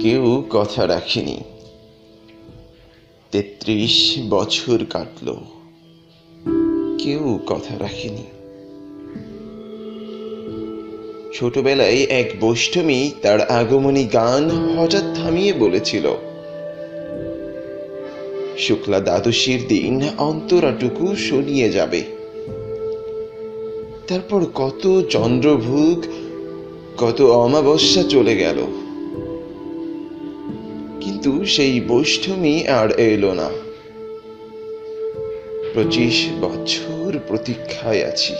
কেউ কথা রাখেনি। তেত্রিশ বছর কাটল। কেউ কথা রাখেনি। ছোটবেলায় এক বৈষ্ণবী তার আগমনী গান হঠাৎ থামিয়ে বলেছিল শুক্লা দ্বাদশীর দিন অন্তরাটুকু শুনিয়ে যাবে। তারপর কত চন্দ্রভুগ, কত অমাবস্যা চলে গেল। কিন্তু সেই বৈষ্ণবী আর এলো না। পঁচিশ বছর প্রতীক্ষায় আছি।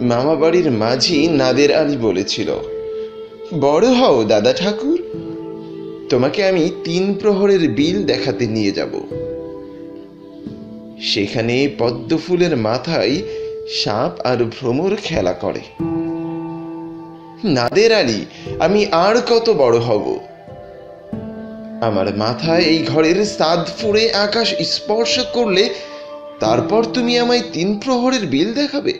মামা বাড়ির মাঝি নাদের আলী বলেছিল, বড় হও দাদা ঠাকুর তোমাকে আমি তিন প্রহরের বিল দেখাতে নিয়ে যাব। সেখানে পদ্ম ফুলের মাথায় সাপ আর ভ্রমর খেলা করে। নাদের আলী, আমি আর কত বড় হব? আমার মাথায় এই ঘরের সাদ ফুড়ে আকাশ স্পর্শ করলে তারপর তুমি আমায় তিন প্রহরের বিল দেখাবে।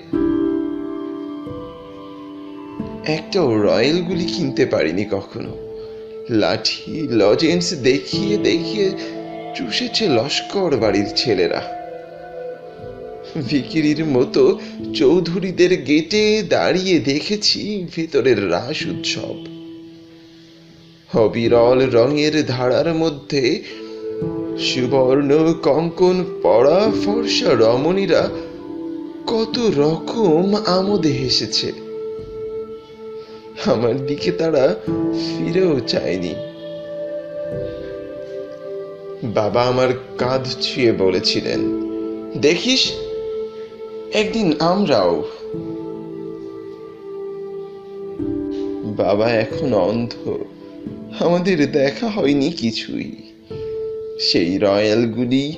একটাও রয়্যাল গুলি কিনতে পারিনি কখনো। লাঠি লজেন্স দেখিয়ে দেখিয়ে চুষেছে লস্কর বাড়ির ছেলেরা। ভিকিরির মতো চৌধুরীদের গেটে দাঁড়িয়ে দেখেছি ভেতরের রাস উৎসব। অবিরল রঙের ধারার মধ্যে সুবর্ণ কঙ্কন পড়া ফর্সা রমণীরা কত রকম আমোদে হেসেছে। আমার দিকে তারা ফিরেও চায়নি। বাবা আমার কাঁধ ছুঁয়ে বলেছিলেন, দেখিস, একদিন আমরাও। বাবা এখন অন্ধ, আমাদের দেখা হয়নি কিছুই। সেই রয়্যালগুলি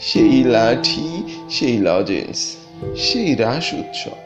সেই লাঠি, সেই লজেন্স, সেই রাস উৎসব।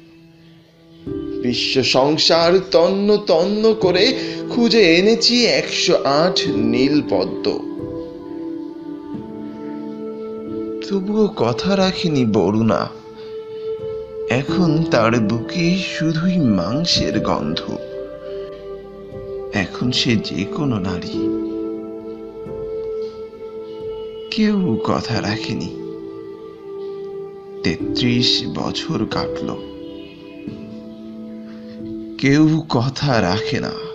বিশ্ব সংসার তন্ন তন্ন করে খুঁজে এনেছি একশো আট নীল পদ্ম। তবুও কথা রাখিনি বরুণা। এখন তার বুকে শুধুই মাংসের গন্ধ। এখন সে যে কোনো নারী। কেউ কথা রাখেনি। তেত্রিশ বছর কাটল। কেউ কথা রাখে না।